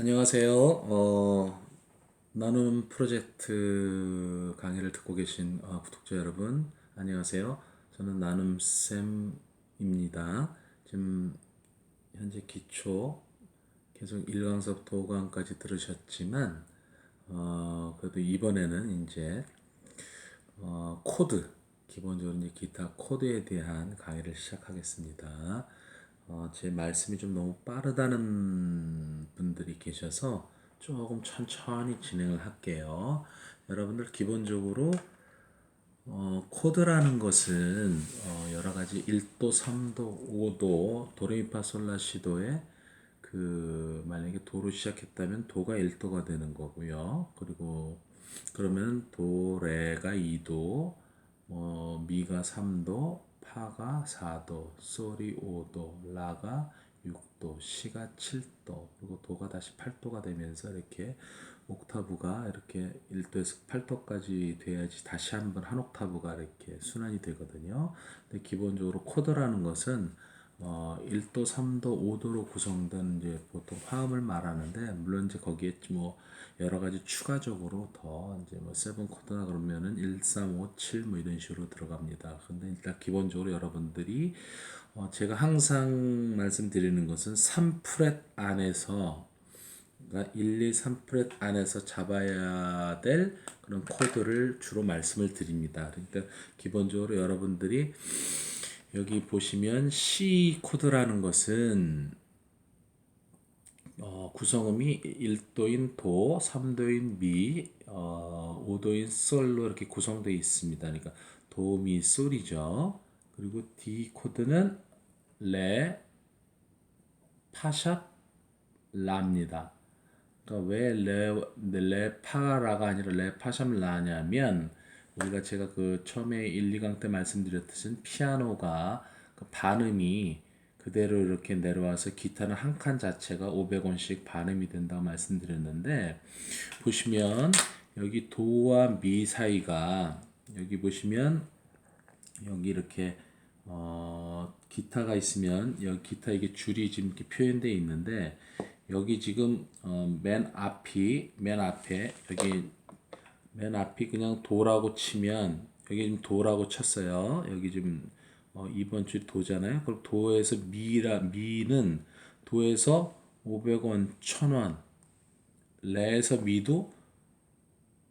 안녕하세요. 어, 나눔 프로젝트 강의를 듣고 계신 어, 구독자 여러분, 안녕하세요. 저는 나눔쌤입니다. 지금 현재 기초 계속 1강서부터 5강까지 들으셨지만, 어, 그래도 이번에는 이제 어, 코드, 기본적으로 이제 기타 코드에 대한 강의를 시작하겠습니다. 어, 제 말씀이 좀 너무 빠르다는 분들이 계셔서 조금 천천히 진행을 할게요. 여러분들 기본적으로 어, 코드라는 것은 어, 여러 가지 1도, 3도, 5도, 도레미파솔라시도에 그 만약에 도로 시작했다면 도가 1도가 되는 거고요. 그리고 그러면 도레가 2도, 뭐 미가 3도, 파가 4도, 솔이 5도, 라가 6도, 시가 7도, 그리고 도가 다시 8도가 되면서 이렇게 옥타브가 이렇게 1도에서 8도까지 돼야지 다시 한번 한 옥타브가 이렇게 순환이 되거든요. 근데 기본적으로 코드라는 것은 어, 1도, 3도, 5도로 구성된 이제 보통 화음을 말하는데 물론 이제 거기에 뭐 여러 가지 추가적으로 더 이제 뭐 세븐 코드나 그러면은 1, 3, 5, 7 뭐 이런 식으로 들어갑니다. 근데 일단 기본적으로 여러분들이 어, 제가 항상 말씀드리는 것은 3프렛 안에서 그러니까 1, 2, 3프렛 안에서 잡아야 될 그런 코드를 주로 말씀을 드립니다. 그러니까 기본적으로 여러분들이 여기 보시면 C 코드라는 것은 어, 구성음이 1도인 도, 3도인 미, 어, 5도인 솔로 이렇게 구성되어 있습니다. 그러니까 도, 미, 솔이죠. 그리고 D 코드는 레, 파샵, 라입니다. 그러니까 왜 레, 레, 파라가 아니라 레, 파샵, 라냐면 우리가 제가 그 처음에 1, 2강 때 말씀드렸듯이 피아노가 그 반음이 그대로 이렇게 내려와서 기타는 한 칸 자체가 500원씩 반음이 된다고 말씀드렸는데 보시면 여기 도와 미 사이가 여기 보시면 여기 이렇게 어 기타가 있으면 여기 기타 이게 줄이 지금 이렇게 표현되어 있는데 여기 지금 어 맨 앞이 맨 앞에 여기 맨 앞이 그냥 도라고 치면 여기 지금 도라고 쳤어요. 여기 지금 어, 이번 주 도잖아요. 그럼 도에서 미라 미는 도에서 500원, 1000원, 레에서 미도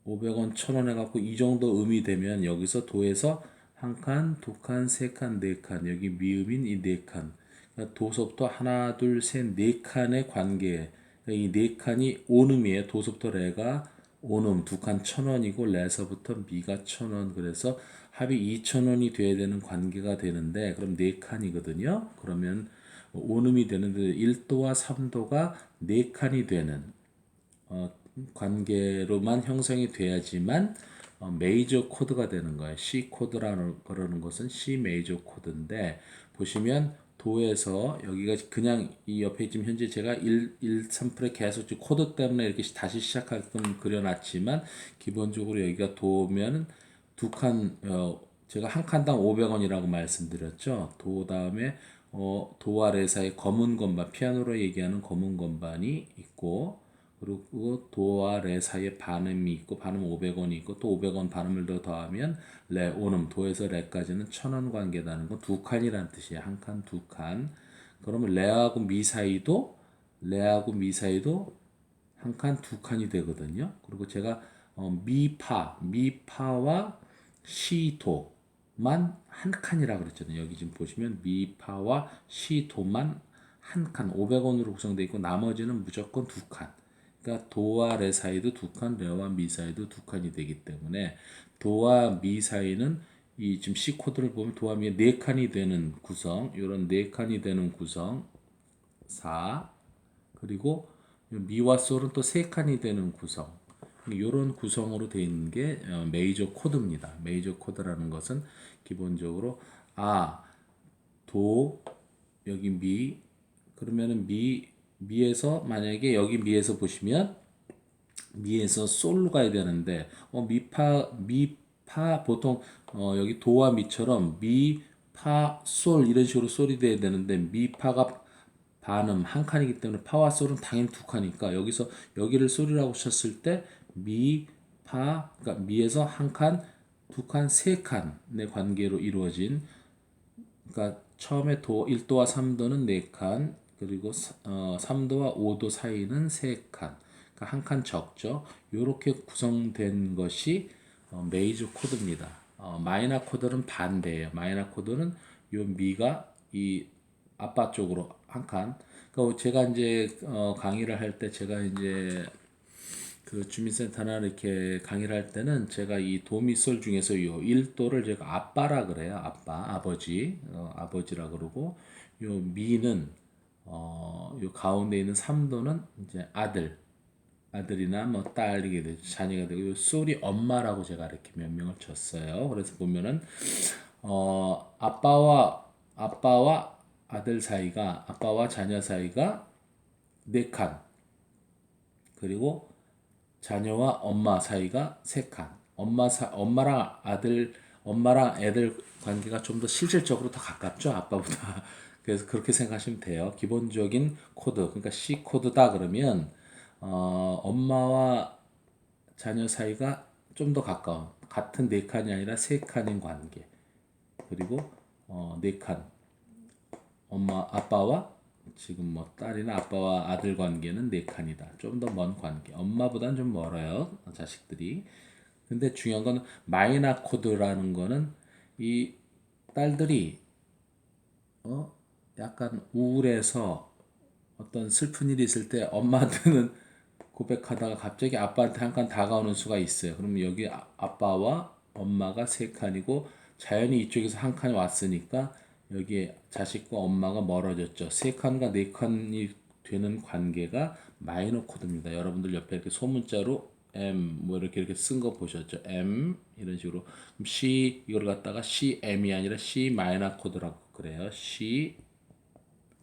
500원, 1000원 해 갖고 이 정도 음이 되면 여기서 도에서 한 칸, 두 칸, 세 칸, 네 칸, 여기 미음인 이 네 칸. 그러니까 도서부터 하나, 둘, 셋, 네 칸의 관계. 그러니까 이네 칸이 온음이에요. 도서부터 레가 온음 두 칸 천 원이고 레서부터 미가 천 원. 그래서 합이 2,000원이 돼야 되는 관계가 되는데 그럼 4칸이거든요. 그러면 온음이 되는데 1도와 3도가 4칸이 되는 어, 관계로만 형성이 돼야지만 어, 메이저 코드가 되는 거예요. C 코드라는 그러는 것은 C 메이저 코드인데 보시면 도에서 여기가 그냥 이 옆에 지금 현재 제가 1, 1, 3프레 계속 코드 때문에 이렇게 다시 시작하게끔 그려놨지만 기본적으로 여기가 도면 두 칸, 어, 제가 한 칸당 500원이라고 말씀드렸죠. 도 다음에 어, 도와 레사의 검은 건반, 피아노로 얘기하는 검은 건반이 있고, 그리고 도와 레 사이에 반음이 있고, 반음 500원이 있고, 또 500원 반음을 더 더하면 레, 오름, 도에서 레까지는 1000원 관계라는 건 두 칸이라는 뜻이에요. 한 칸, 두 칸. 그러면 레하고 미 사이도, 레하고 미 사이도 한 칸, 두 칸이 되거든요. 그리고 제가 어, 미파, 미파와 시도만 한 칸이라고 그랬잖아요. 여기 지금 보시면 미파와 시도만 한 칸, 500원으로 구성되어 있고 나머지는 무조건 두 칸. 그러니까 도와 레 사이도 두 칸, 레와 미 사이도 두 칸이 되기 때문에 도와 미 사이는 이 지금 C 코드를 보면 도와 미에 네 칸이 되는 구성, 이런 네 칸이 되는 구성 4 그리고 미와 솔은 또 세 칸이 되는 구성 이런 구성으로 되어 있는 게 어, 메이저 코드입니다. 메이저 코드라는 것은 기본적으로 아, 도, 여기 미, 그러면은 미, 미에서 만약에 여기 미에서 보시면 미에서 솔로 가야 되는데 어 미파 미파 보통 어 여기 도와 미처럼 미, 파, 솔 이런 식으로 솔이 돼야 되는데 미파가 반음 한 칸이기 때문에 파와 솔은 당연히 두 칸이니까 여기서 여기를 솔이라고 쳤을 때 미, 파, 그러니까 미에서 한 칸, 두 칸, 세 칸의 관계로 이루어진 그러니까 처음에 도 1도와 3도는 4칸 그리고 사- 어, 3도와 5도 사이는 3칸. 그러니까 한 칸 적죠. 이렇게 구성된 것이 어, 메이저 코드입니다. 어, 마이너 코드는 반대예요. 마이너 코드는 요 미가 이 아빠 쪽으로 한 칸. 그러니까 제가 이제 어, 강의를 할 때 제가 이제 그 주민센터나 이렇게 강의를 할 때는 제가 이 도미솔 중에서 요 1도를 제가 아빠라 그래요. 아빠, 아버지, 어, 아버지라 그러고 요 미는 어, 요 가운데 있는 3도는 이제 아들, 아들이나 뭐 딸이게 되죠. 자녀가 되고 요 솔이 엄마라고 제가 이렇게 명명을 줬어요. 그래서 보면은 어, 아빠와 아빠와 아들 사이가 아빠와 자녀 사이가 네 칸. 그리고 자녀와 엄마 사이가 세 칸. 엄마 사 엄마랑 아들 엄마랑 애들 관계가 좀 더 실질적으로 더 가깝죠 아빠보다. 그래서 그렇게 생각하시면 돼요. 기본적인 코드 그러니까 C 코드다 그러면 어, 엄마와 자녀 사이가 좀 더 가까운 같은 네 칸이 아니라 세 칸인 관계. 그리고 어, 네 칸. 엄마 아빠와 지금 뭐 딸이나 아빠와 아들 관계는 네 칸이다. 좀 더 먼 관계. 엄마보다는 좀 멀어요. 자식들이. 근데 중요한 건 마이너 코드라는 거는 이 딸들이 어 약간 우울해서 어떤 슬픈 일이 있을 때 엄마한테는 고백하다가 갑자기 아빠한테 한 칸 다가오는 수가 있어요. 그러면 여기 아- 아빠와 엄마가 세 칸이고 자연히 이쪽에서 한 칸이 왔으니까 여기 자식과 엄마가 멀어졌죠. 세 칸과 네 칸이 되는 관계가 마이너 코드입니다. 여러분들 옆에 이렇게 소문자로 M 뭐 이렇게 이렇게 쓴 거 보셨죠? M 이런 식으로 C 이걸 갖다가 C M이 아니라 C 마이너 코드라고 그래요. C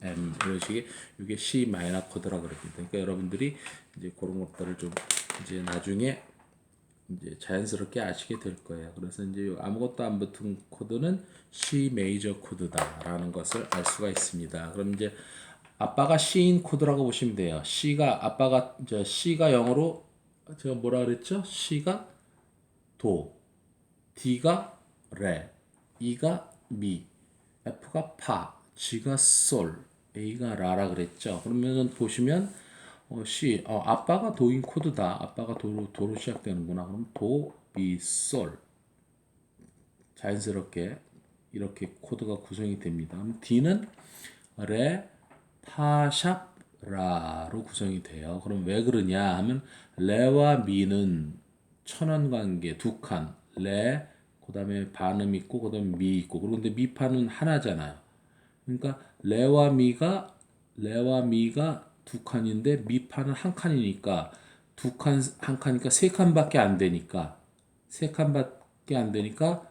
M 이런 식의 이게 C 마이너 코드라 그럽니다. 그러니까 여러분들이 이제 그런 것들을 좀 이제 나중에 이제 자연스럽게 아시게 될 거예요. 그래서 이제 요 아무것도 안 붙은 코드는 C 메이저 코드다라는 것을 알 수가 있습니다. 그럼 이제 아빠가 C인 코드라고 보시면 돼요. C가 아빠가 저 C가 영어로 제가 뭐라 그랬죠? C가 도, D가 레, E가 미, F가 파, G가 솔, A가 라라 그랬죠. 그러면 보시면 어, C, 어, 아빠가 도인 코드다. 아빠가 도로, 도로 시작되는구나. 그럼 도, 미, 솔. 자연스럽게 이렇게 코드가 구성이 됩니다. D는 레, 파, 샵, 라로 구성이 돼요. 그럼 왜 그러냐 하면 레와 미는 천원 관계 두 칸. 레, 그 다음에 반음 있고 그 다음에 미 있고. 그런데 미파는 하나잖아요. 그러니까 레와 미가 레와 미가 두 칸인데 미파는 한 칸이니까 두 칸 한 칸이니까 세 칸밖에 안 되니까 세 칸밖에 안 되니까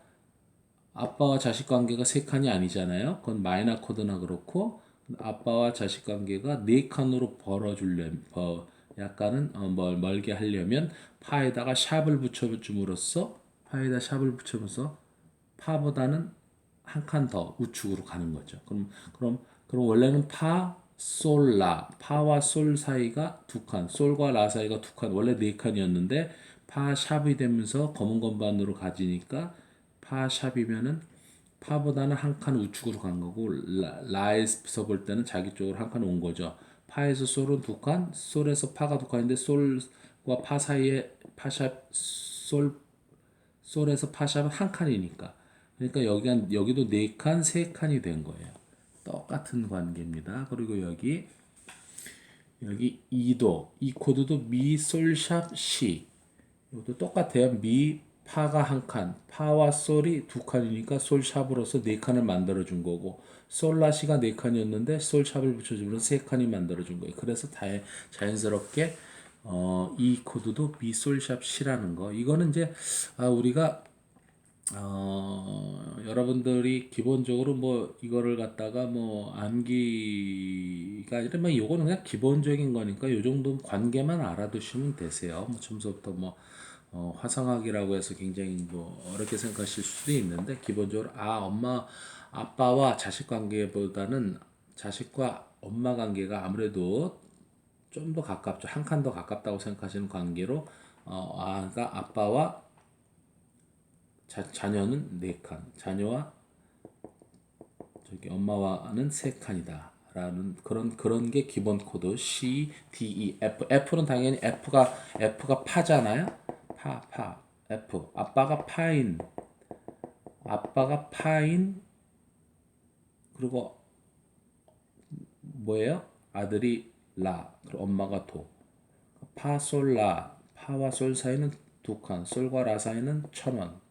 아빠와 자식 관계가 세 칸이 아니잖아요. 그건 마이너 코드나 그렇고 아빠와 자식 관계가 네 칸으로 벌어주려면 버, 약간은 어, 멀, 멀게 하려면 파에다가 샵을 붙여줌으로써 파에다 샵을 붙여면서 파보다는 한 칸 더 우측으로 가는 거죠. 그럼 그럼 그럼 원래는 파, 솔, 라, 파와 솔 사이가 두 칸, 솔과 라 사이가 두 칸, 원래 네 칸이었는데 파 샵이 되면서 검은 건반으로 가지니까 파 샵이면은 파보다는 한 칸 우측으로 간 거고 라, 라에서 볼 때는 자기 쪽으로 한 칸 온 거죠. 파에서 솔은 두 칸, 솔에서 파가 두 칸인데 솔과 파 사이에 파샵 솔 솔에서 파샵은 한 칸이니까. 그러니까 여기 한 여기도 네 칸, 세 칸이 된 거예요. 똑같은 관계입니다. 그리고 여기 여기 2도 이 코드도 미, 솔, 샵, 시 이것도 똑같아요. 미, 파가 한 칸, 파와 솔이 두 칸이니까 솔 샵으로서 네 칸을 만들어 준 거고 솔라 시가 네 칸이었는데 솔 샵을 붙여주면 세 칸이 만들어 준 거예요. 그래서 다 자연스럽게 어, 이 코드도 미, 솔, 샵, 시라는 거. 이거는 이제 아, 우리가 어, 여러분들이 기본적으로 뭐 이거를 갖다가 뭐 암기가 아니라 뭐 요거는 그냥 기본적인 거니까 요 정도 관계만 알아두시면 되세요. 뭐 처음부터 뭐 어, 화성학이라고 해서 굉장히 뭐 어렵게 생각하실 수도 있는데 기본적으로 아 엄마 아빠와 자식 관계보다는 자식과 엄마 관계가 아무래도 좀 더 가깝죠. 한 칸 더 가깝다고 생각하시는 관계로 어, 아, 그러니까 아빠와 자, 자녀는 네 칸, 자녀와 저기 엄마와는 세 칸이다 라는 그런 그런 게 기본 코드 C, D, E, F. F는 당연히 F가 F가 파잖아요. 파, 파, F. 아빠가 파인, 아빠가 파인 그리고 뭐예요? 아들이 라, 그리고 엄마가 도. 파, 솔, 라. 파와 솔 사이는 두 칸, 솔과 라 사이는 천 원.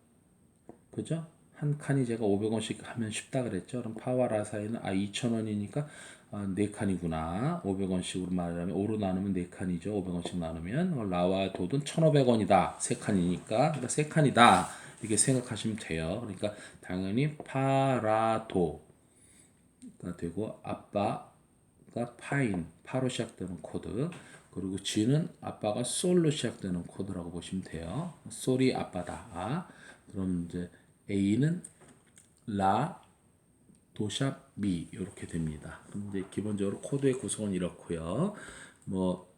그죠? 한 칸이 제가 500원씩 하면 쉽다 그랬죠. 그럼 파와 라 사이는 아 2,000원이니까 아, 네 칸이구나. 500원씩으로 말하면 5로 나누면 네 칸이죠. 500원씩 나누면 어, 라와 도든 1,500원이다. 세 칸이니까 그러니까 세 칸이다. 이렇게 생각하시면 돼요. 그러니까 당연히 파라도가 되고 아빠가 파인 파로 시작되는 코드 그리고 G는 아빠가 솔로 시작되는 코드라고 보시면 돼요. 솔이 아빠다. 그럼 이제 A는 라 도샵 미 이렇게 됩니다. 이제 기본적으로 코드의 구성은 이렇고요. 뭐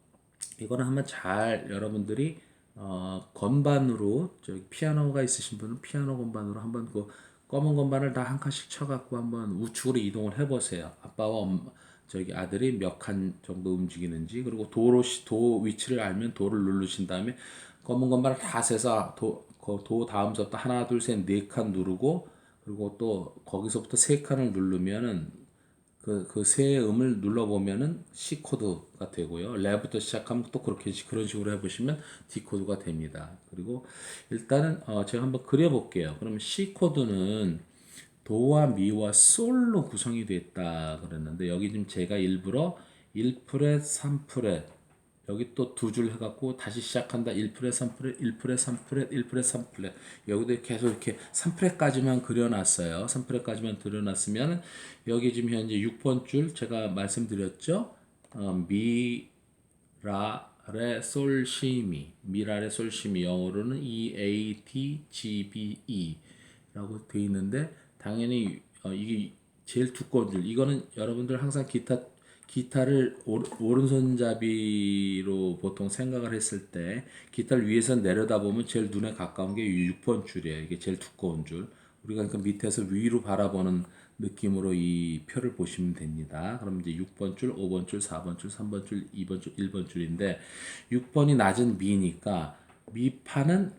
이거는 한번 잘 여러분들이 어, 건반으로 저기 피아노가 있으신 분은 피아노 건반으로 한번 그 검은 건반을 다 한 칸씩 쳐갖고 한번 우측으로 이동을 해보세요. 아빠와 엄마, 저기 아들이 몇 칸 정도 움직이는지 그리고 도로 시- 도 위치를 알면 도를 누르신 다음에 검은 건반을 다 세서 도, 그 도 다음서부터 하나 둘 셋 네 칸 누르고 그리고 또 거기서부터 세 칸을 누르면은 그, 그세 음을 눌러 보면은 C 코드가 되고요. 레부터 시작하면 또 그렇게 시- 그런 식으로 해 보시면 D 코드가 됩니다. 그리고 일단은 어, 제가 한번 그려 볼게요. 그러면 C 코드는 도와 미와 솔로 구성이 됐다 그랬는데 여기 지금 제가 일부러 1프렛, 3프렛 여기 또 두 줄 해갖고 다시 시작한다. 1프렛, 3프렛, 1프렛, 3프렛, 1프렛, 3프렛. 여기도 계속 이렇게 3프렛까지만 그려놨어요. 3프렛까지만 그려놨으면 여기 지금 현재 6번 줄 제가 말씀드렸죠? 어, 미, 라, 레, 솔, 시, 미. 미라, 레, 솔, 시, 미. 영어로는 E, A, T, G, B, E 라고 돼 있는데 당연히 어, 이게 제일 두꺼운 줄. 이거는 여러분들 항상 기타 기타를 오, 오른손잡이로 보통 생각을 했을 때 기타를 위에서 내려다보면 제일 눈에 가까운 게 6번 줄이에요 이게 제일 두꺼운 줄 우리가 그러니까 밑에서 위로 바라보는 느낌으로 이 표를 보시면 됩니다. 그럼 이제 6번 줄, 5번 줄, 4번 줄, 3번 줄, 2번 줄, 1번 줄인데 6번이 낮은 미니까 미파는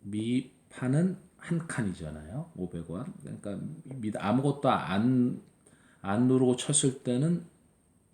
미파는 한 칸이잖아요. 500원. 그러니까 미, 아무것도 안, 안 누르고 쳤을 때는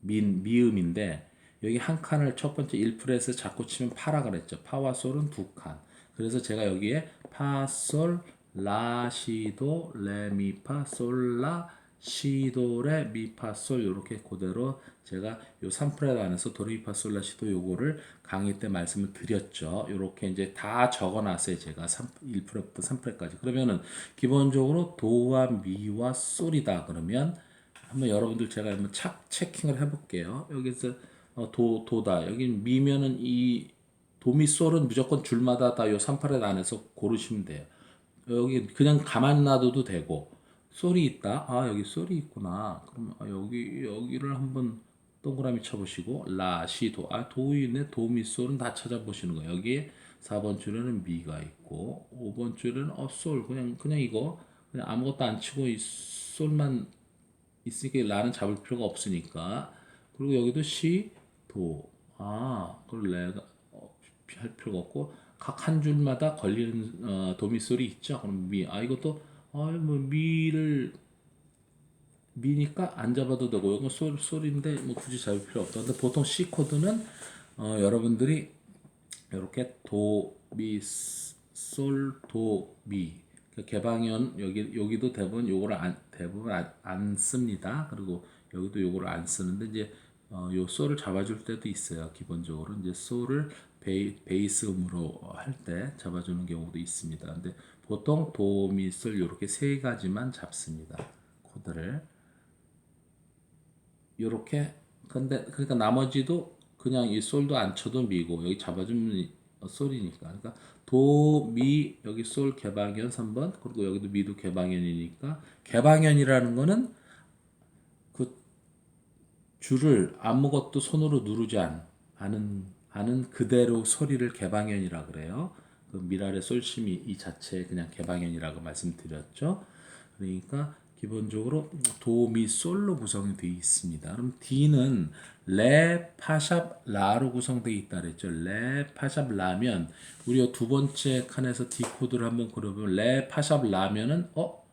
민, 미음인데 여기 한 칸을 첫 번째 1프렛에서 자꾸 치면 파라 그랬죠. 파와 솔은 두 칸. 그래서 제가 여기에 파, 솔, 라, 시, 도, 레, 미, 파, 솔, 라, 시, 도, 레, 미, 파, 솔 이렇게 그대로 제가 요 3프렛 안에서 도, 레, 미, 파, 솔, 라, 시, 도 요거를 강의 때 말씀을 드렸죠. 요렇게 이제 다 적어놨어요. 제가 3, 1프렛부터 3프렛까지. 그러면은 기본적으로 도와 미와 솔이다. 그러면 한번 여러분들 제가 한번 착 체킹을 해볼게요. 여기서 어, 도 도다. 여기 미면은 이 도미솔은 무조건 줄마다 다 요 3파렛 안에서 고르시면 돼요. 여기 그냥 가만히 놔둬도 되고 솔이 있다. 아 여기 솔이 있구나. 그럼 아, 여기 여기를 한번 동그라미 쳐보시고 라, 시, 도. 아 도이 있네. 도미솔은 다 찾아보시는 거예요. 여기에 4번 줄에는 미가 있고 5번 줄에는 어, 솔 그냥 그냥 이거 그냥 아무것도 안 치고 이 솔만 있으니까 라는 잡을 필요가 없으니까 그리고 여기도 시, 도. 아, 그걸 레가 어, 할 필요가 없고 각 한 줄마다 걸리는 어, 도미솔이 있죠. 그럼 미. 아 이것도 아뭐 미를 미니까 안 잡아도 되고 이건 솔 솔인데 뭐 굳이 잡을 필요 없다. 근데 보통 C 코드는 어, 여러분들이 이렇게 도, 미, 솔, 도, 미. 그러니까 개방현 여기 여기도 대부분 요거를 안 대부분 안, 안 씁니다. 그리고 여기도 요거를 안 쓰는데 이제 어, 요 솔을 잡아줄 때도 있어요. 기본적으로 이제 솔을 베이, 베이스 음으로 할 때 잡아주는 경우도 있습니다. 근데 보통 도, 미, 솔 요렇게 세 가지만 잡습니다. 코드를 요렇게 근데 그러니까 나머지도 그냥 이 솔도 안 쳐도 미고 여기 잡아주면 솔이니까 그러니까 도, 미 여기 솔 개방현 3번 그리고 여기도 미도 개방현이니까 개방현이라는 거는 그 줄을 아무것도 손으로 누르지 않, 않은, 않은 그대로 소리를 개방현이라 그래요. 그 미랄의 솔심이 이 자체에 그냥 개방현이라고 말씀드렸죠. 그러니까 기본적으로 도, 미, 솔로 구성이 되어 있습니다. 그럼 D는 레, 파샵, 라로 구성되어 있다 그랬죠. 레, 파샵, 라면 우리가 두 번째 칸에서 D 코드를 한번 그려보면 레, 파샵, 라면은 어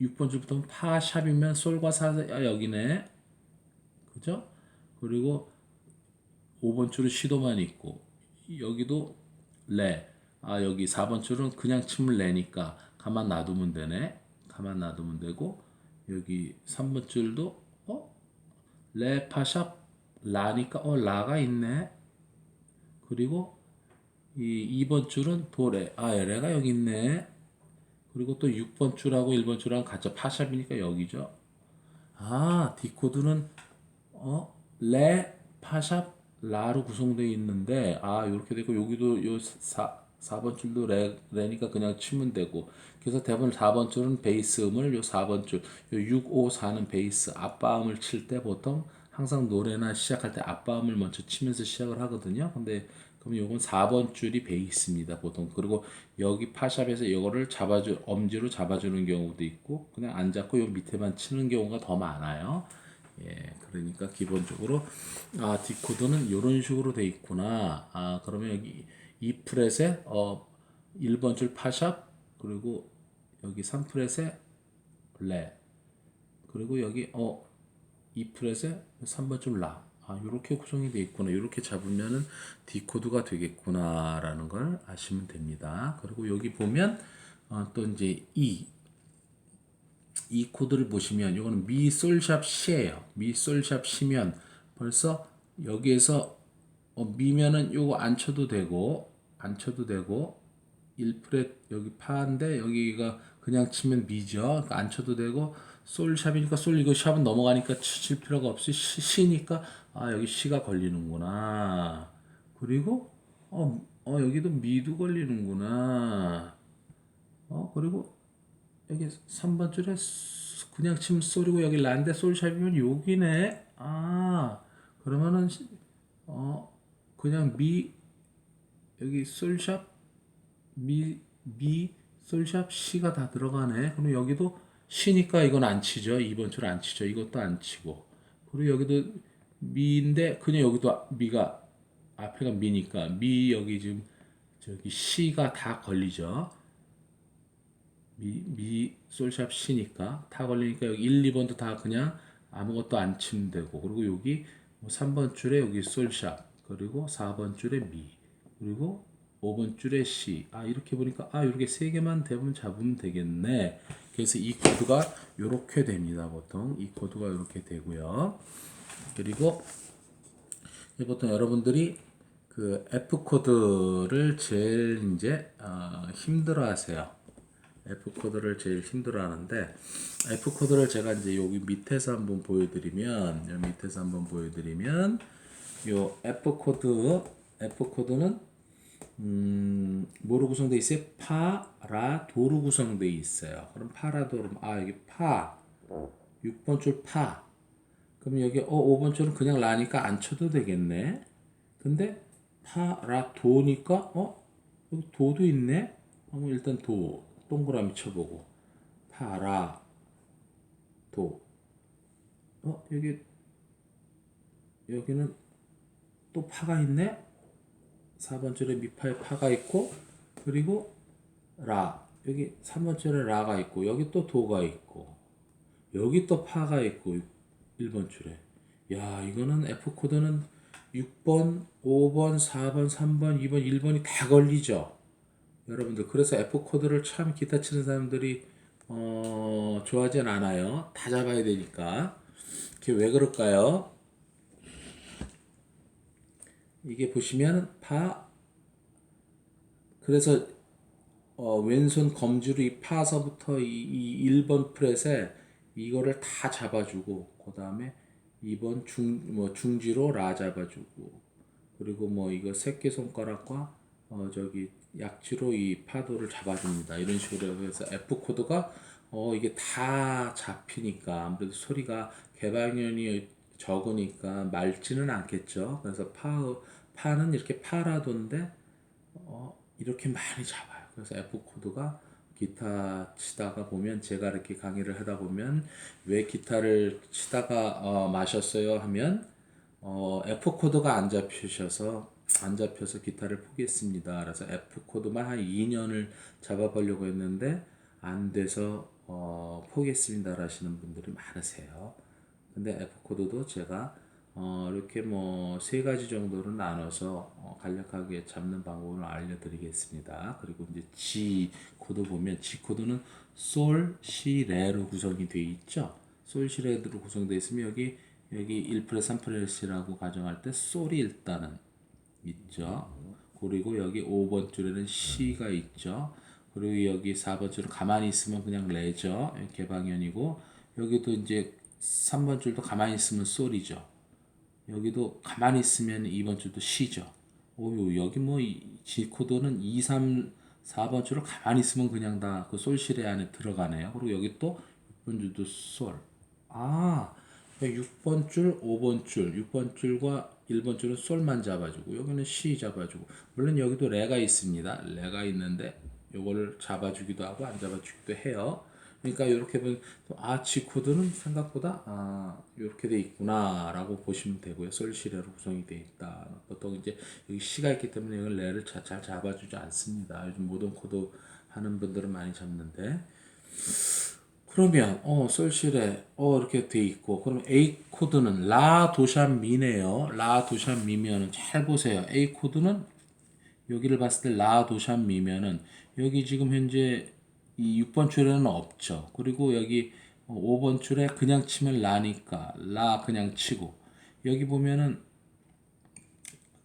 6번 줄부터 파샵이면 솔과 사 아, 여기네. 그죠? 그리고 5번 줄은 시도만 있고 여기도 레. 아 여기 4번 줄은 그냥 치면 레니까 가만 놔두면 되네. 가만 놔두면 되고 여기 3번 줄도 어? 레 파샵 라니까 어 라가 있네. 그리고 이 2번 줄은 도레. 아 레가 여기 있네. 그리고 또 6번 줄하고 1번 줄하고 같이 파샵이니까 여기죠. 아, 디코드는 어, 레, 파샵, 라로 구성되어 있는데 아, 이렇게 되고 여기도 요 4, 4번 줄도 레, 레니까 그냥 치면 되고 그래서 대부분 4번 줄은 베이스 음을 요 4번 줄, 요 6, 5, 4는 베이스 앞바음을 칠 때 보통 항상 노래나 시작할 때 앞바음을 먼저 치면서 시작을 하거든요. 근데 그럼 요건 4번 줄이 베이스입니다. 보통. 그리고 여기 파샵에서 이거를 잡아주 엄지로 잡아주는 경우도 있고 그냥 안 잡고 요 밑에만 치는 경우가 더 많아요. 예, 그러니까 기본적으로 아 디코드는 이런 식으로 돼 있구나. 아 그러면 여기 이 프렛에 어 1번 줄 파샵 그리고 여기 3프렛에 레 그리고 여기 어이 프렛에 3번 줄 라. 아, 요렇게 구성이 돼 있구나. 요렇게 잡으면은 디코드가 되겠구나 라는 걸 아시면 됩니다. 그리고 여기 보면 어, 또 이제 이, 이 코드를 보시면 이거는 미 솔샵 시예요. 미 솔샵 시면 벌써 여기에서 어, 미면은 요거 안 쳐도 되고 안 쳐도 되고 1프렛 여기 파인데 여기가 그냥 치면 미죠. 그러니까 안 쳐도 되고 솔샵이니까 솔 이거 샵은 넘어가니까 치실 필요가 없이 시, 시니까 아 여기 시가 걸리는구나. 그리고 어, 어 여기도 미도 걸리는구나. 어 그리고 여기 3번 줄에 소- 그냥 치면 솔이고 여기 란데 솔샵이면 여기네. 아 그러면은 시- 어 그냥 미 여기 솔샵 미, 미, 솔샵, 시가 다 들어가네. 그럼 여기도 시니까 이건 안 치죠. 2번 줄 안 치죠. 이것도 안 치고. 그리고 여기도 미인데 그냥 여기도 미가 앞에가 미니까 미 여기 지금 저기 시가 다 걸리죠. 미, 미, 솔샵 시니까 다 걸리니까 여기 1, 2번도 다 그냥 아무것도 안 치면 되고 그리고 여기 뭐 3번 줄에 여기 솔샵 그리고 4번 줄에 미 그리고 5번 줄에 시. 아 이렇게 보니까 아 이렇게 세 개만 대부분 잡으면 되겠네. 그래서 이 코드가 이렇게 됩니다. 보통 이 코드가 이렇게 되고요. 그리고 보통 여러분들이 그 F 코드를 제일 이제 어, 힘들어하세요. F 코드를 제일 힘들어하는데 F 코드를 제가 이제 여기 밑에서 한번 보여드리면 여기 밑에서 한번 보여드리면 요 F 코드 F 코드는 음, 뭐로 구성되어 있어요? 파, 라, 도로 구성되어 있어요. 그럼 파라도로 아 여기 파 6번 줄 파. 그럼 여기 어 5번 줄은 그냥 라니까 안 쳐도 되겠네. 근데 파, 라, 도니까 어 여기 도도 있네. 그럼 일단 도 동그라미 쳐보고 파, 라, 도. 어 여기 여기는 또 파가 있네. 4번 줄에 미파에 파가 있고 그리고 라 여기 3번 줄에 라가 있고 여기 또 도가 있고 여기 또 파가 있고 1번 줄에 야 이거는 F 코드는 6번, 5번, 4번, 3번, 2번, 1번이 다 걸리죠. 여러분들 그래서 F 코드를 참 기타 치는 사람들이 어, 좋아하진 않아요. 다 잡아야 되니까. 그게 왜 그럴까요? 이게 보시면 파 그래서 어, 왼손 검지로 이 파서부터 이, 이 1번 프렛에 이거를 다 잡아주고 그 다음에 2번 중, 뭐 중지로 라 잡아주고 그리고 뭐 이거 새끼 손가락과 어, 저기 약지로 이 파도를 잡아줍니다. 이런 식으로 해서 F 코드가 어, 이게 다 잡히니까 아무래도 소리가 개방현이 적으니까 맑지는 않겠죠. 그래서 파 파는 이렇게 파라도인데 어, 이렇게 많이 잡아요. 그래서 F 코드가 기타 치다가 보면 제가 이렇게 강의를 하다 보면 왜 기타를 치다가 어, 마셨어요 하면 어, F 코드가 안 잡히셔서 안 잡혀서 기타를 포기했습니다. 그래서 F 코드만 한 2년을 잡아보려고 했는데 안 돼서 어, 포기했습니다. 하시는 분들이 많으세요. 근데 F 코드도 제가 어, 이렇게 뭐 세 가지 정도로 나눠서 어, 간략하게 잡는 방법을 알려드리겠습니다. 그리고 이제 G 코드 보면 G 코드는 솔, 시, 레로 구성이 되어 있죠. 솔, 시, 레로 구성되어 있으면 여기 여기 1프레, 3프레 시라고 가정할 때 솔이 일단은 있죠. 그리고 여기 5번 줄에는 C가 있죠. 그리고 여기 4번 줄은 가만히 있으면 그냥 레죠. 개방현이고 여기도 이제 3번 줄도 가만히 있으면 솔이죠. 여기도 가만히 있으면 2번 줄도 C죠. 오, 여기 뭐 G 코드는 2, 3, 4번 줄을 가만히 있으면 그냥 다 그 솔실에 안에 들어가네요. 그리고 여기 또 6번 줄도 솔. 아, 6번 줄, 5번 줄, 6번 줄과 1번 줄은 솔만 잡아주고 여기는 C 잡아주고 물론 여기도 레가 있습니다. 레가 있는데 요거를 잡아주기도 하고 안 잡아주기도 해요. 그러니까 이렇게 보면 아 G 코드는 생각보다 아 이렇게 돼 있구나라고 보시면 되고요. 솔시레로 구성이 돼 있다. 보통 이제 여기 C가 있기 때문에 이걸 레를 자- 잘 잡아주지 않습니다. 요즘 모든 코드 하는 분들은 많이 잡는데 그러면 어 솔실에 어 이렇게 돼 있고 그럼 A 코드는 라 도샵 미네요. 라 도샵 미면은 잘 보세요. A 코드는 여기를 봤을 때 라 도샵 미면은 여기 지금 현재 이 6번 줄에는 없죠. 그리고 여기 5번 줄에 그냥 치면 라니까 라 그냥 치고 여기 보면은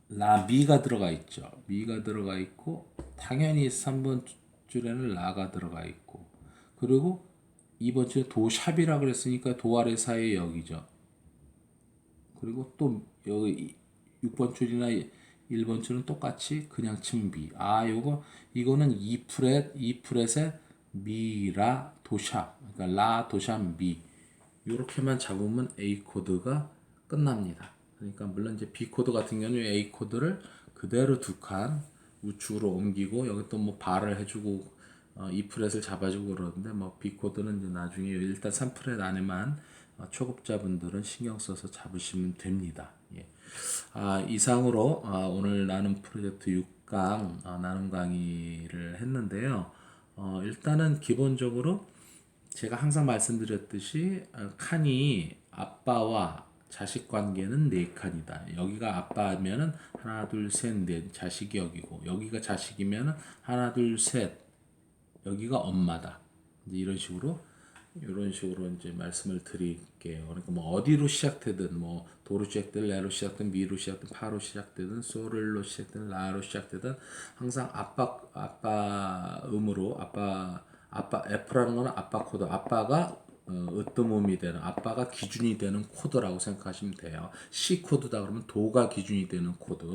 라 미가 들어가 있죠. 미가 들어가 있고 당연히 3번 줄에는 라가 들어가 있고 그리고 2번 줄에 도샵이라 그랬으니까 도 아래 사이 여기죠. 그리고 또 여기 6번 줄이나 1번 줄은 똑같이 그냥 미. 아, 요거 이거는 2프렛, 2프렛에 미라 도샵. 그러니까 라 도샵 미. 요렇게만 잡으면 A 코드가 끝납니다. 그러니까 물론 이제 B 코드 같은 경우는 A 코드를 그대로 두 칸 우측으로 옮기고 여기 또 뭐 발을 해주고 어, 2프렛을 잡아주고 그러는데 뭐 B 코드는 이제 나중에 일단 3 프렛 안에만 어, 초급자분들은 신경 써서 잡으시면 됩니다. 예. 아, 이상으로 아, 오늘 나눔 프로젝트 6강 아, 나눔 강의를 했는데요. 어, 일단은 기본적으로 제가 항상 말씀드렸듯이 어, 칸이 아빠와 자식 관계는 네 칸이다. 여기가 아빠면은 하나 둘셋넷 자식이 여기고 여기가 자식이면은 하나 둘셋 여기가 엄마다. 이런 식으로 이런 식으로 이제 말씀을 드릴게요. 그러니까 뭐 어디로 시작되든 뭐 도로 시작되든 레로 시작되든 미로 시작되든 파로 시작되든 소를로 시작되든 라로 시작되든 항상 아빠 아빠 음으로 아빠 아빠 F라는 거는 아빠 코드 아빠가 어, 으뜸음이 되는 아빠가 기준이 되는 코드라고 생각하시면 돼요. C 코드다 그러면 도가 기준이 되는 코드,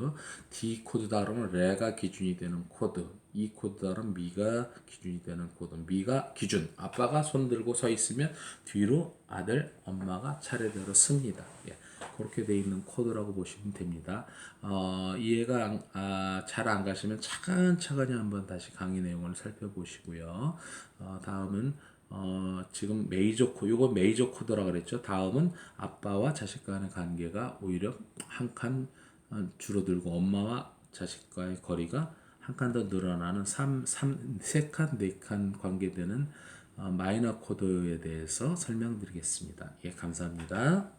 D 코드다 그러면 레가 기준이 되는 코드, E 코드다 그러면 미가 기준이 되는 코드. 미가 기준. 아빠가 손 들고 서 있으면 뒤로 아들, 엄마가 차례대로 씁니다. 예. 그렇게 돼 있는 코드라고 보시면 됩니다. 어, 이해가 아, 잘안 가시면 차근차근히 한번 다시 강의 내용을 살펴보시고요. 어, 다음은 어, 지금 메이저 코, 요거 메이저 코드라 그랬죠. 다음은 아빠와 자식 간의 관계가 오히려 한칸 어, 줄어들고 엄마와 자식과의 거리가 한 칸 더 늘어나는 3, 3, 3칸, 4칸 관계되는 어, 마이너 코드에 대해서 설명드리겠습니다. 예, 감사합니다.